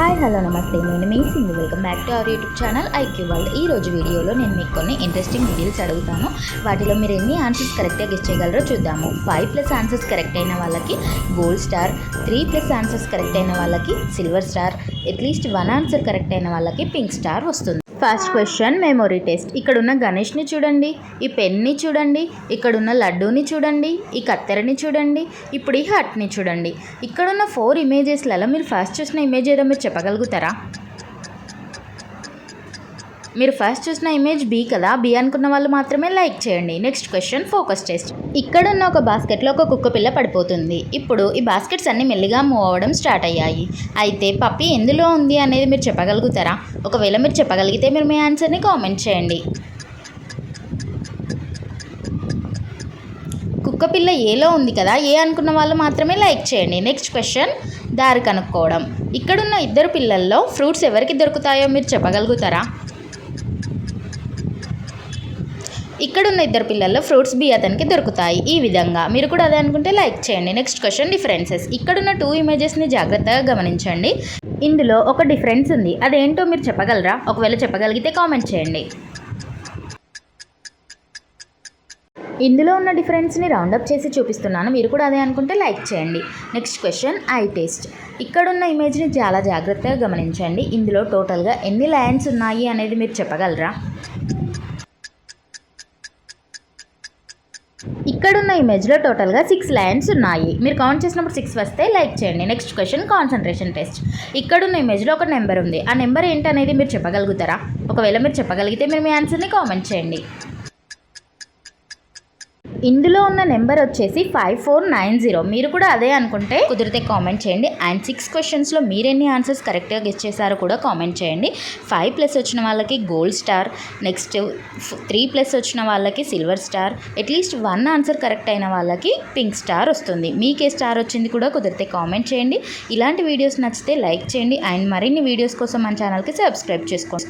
Hi hello నమస్తే. నేను మీ Sindhu. Welcome back to our YouTube channel IQ world ఈ రోజు వీడియోలో నేను మీకు కొన్ని ఇంట్రెస్టింగ్ డీటెయిల్స్ అడుగుతాను. వాటిలో మీరు ఎన్ని ఆన్సర్స్ కరెక్ట్గా గెస్ట్ చేయగలరో చూద్దాము. ఫైవ్ ప్లస్ ఆన్సర్స్ కరెక్ట్ అయిన వాళ్ళకి gold star three plus answers correct అయిన వాళ్ళకి silver star at least one answer correct అయిన వాళ్ళకి పింక్ స్టార్ వస్తుంది. First question memory test. ఇక్కడున్న గణేష్ని చూడండి ఈ పెన్ని చూడండి ఇక్కడున్న లడ్డూని చూడండి ఈ కత్తెరని చూడండి ఇప్పుడు ఈ హట్ని చూడండి. ఇక్కడున్న ఫోర్ ఇమేజెస్లలో మీరు ఫస్ట్ చూసిన ఇమేజ్ ఏదో మీరు చెప్పగలుగుతారా? మీరు ఫస్ట్ చూసిన ఇమేజ్ బి కదా బి అనుకున్న వాళ్ళు మాత్రమే లైక్ చేయండి. నెక్స్ట్ క్వశ్చన్ ఫోకస్ టెస్ట్ ఇక్కడున్న ఒక బాస్కెట్లో ఒక కుక్క పిల్ల పడిపోతుంది. ఇప్పుడు ఈ బాస్కెట్స్ అన్ని మెల్లిగా మూవ్ అవ్వడం స్టార్ట్ అయ్యాయి. అయితే పప్పి ఎందులో ఉంది? అనేది మీరు చెప్పగలుగుతారా? ఒకవేళ మీరు చెప్పగలిగితే మీరు మీ ఆన్సర్ని కామెంట్ చేయండి. కుక్క పిల్ల ఏలో ఉంది కదా ఏ అనుకున్న వాళ్ళు మాత్రమే లైక్ చేయండి. నెక్స్ట్ క్వశ్చన్ దారి కనుక్కోవడం. ఇక్కడున్న ఇద్దరు పిల్లల్లో ఫ్రూట్స్ ఎవరికి దొరుకుతాయో మీరు చెప్పగలుగుతారా? ఇక్కడ ఉన్న ఇద్దరు పిల్లల్లో ఫ్రూట్స్ బి అతనికి దొరుకుతాయి. ఈ విధంగా మీరు కూడా అదే అనుకుంటే లైక్ చేయండి. Next question differences. ఇక్కడున్న టూ ఇమేజెస్ని జాగ్రత్తగా గమనించండి. ఇందులో ఒక డిఫరెన్స్ ఉంది. అదేంటో మీరు చెప్పగలరా? ఒకవేళ చెప్పగలిగితే కామెంట్ చేయండి. ఇందులో ఉన్న డిఫరెన్స్ని రౌండప్ చేసి చూపిస్తున్నాను. మీరు కూడా అదే అనుకుంటే లైక్ చేయండి. Next question eye test. ఇక్కడున్న ఇమేజ్ని చాలా జాగ్రత్తగా గమనించండి. ఇందులో టోటల్గా ఎన్ని లైన్స్ ఉన్నాయి అనేది మీరు చెప్పగలరా? ఇక్కడున్న ఇమేజ్లో టోటల్గా సిక్స్ లైన్స్ ఉన్నాయి. మీరు కౌంట్ చేసినప్పుడు సిక్స్ వస్తే లైక్ చేయండి. నెక్స్ట్ క్వశ్చన్ కాన్సన్ట్రేషన్ టెస్ట్ ఇక్కడున్న ఇమేజ్లో ఒక నెంబర్ ఉంది. ఆ నెంబర్ ఏంటనేది మీరు చెప్పగలుగుతారా? ఒకవేళ మీరు చెప్పగలిగితే మీరు మీ ఆన్సర్ని కామెంట్ చేయండి. ఇందులో ఉన్న నెంబర్ వచ్చేసి ఫైవ్ ఫోర్ నైన్ జీరో. మీరు కూడా అదే అనుకుంటే కుదిరితే కామెంట్ చేయండి. అండ్ సిక్స్ క్వశ్చన్స్లో మీరు ఎన్ని ఆన్సర్స్ కరెక్ట్గా ఇచ్చేసారో చేశారో కూడా కామెంట్ చేయండి. ఫైవ్ ప్లస్ వచ్చిన వాళ్ళకి gold star next three plus వచ్చిన వాళ్ళకి silver star at least one answer correct అయిన వాళ్ళకి పింక్ స్టార్ వస్తుంది. మీకే స్టార్ వచ్చింది కూడా కుదిరితే కామెంట్ చేయండి. ఇలాంటి వీడియోస్ నచ్చితే లైక్ చేయండి. అండ్ మరిన్ని వీడియోస్ కోసం మన ఛానల్కి సబ్స్క్రైబ్ చేసుకోండి.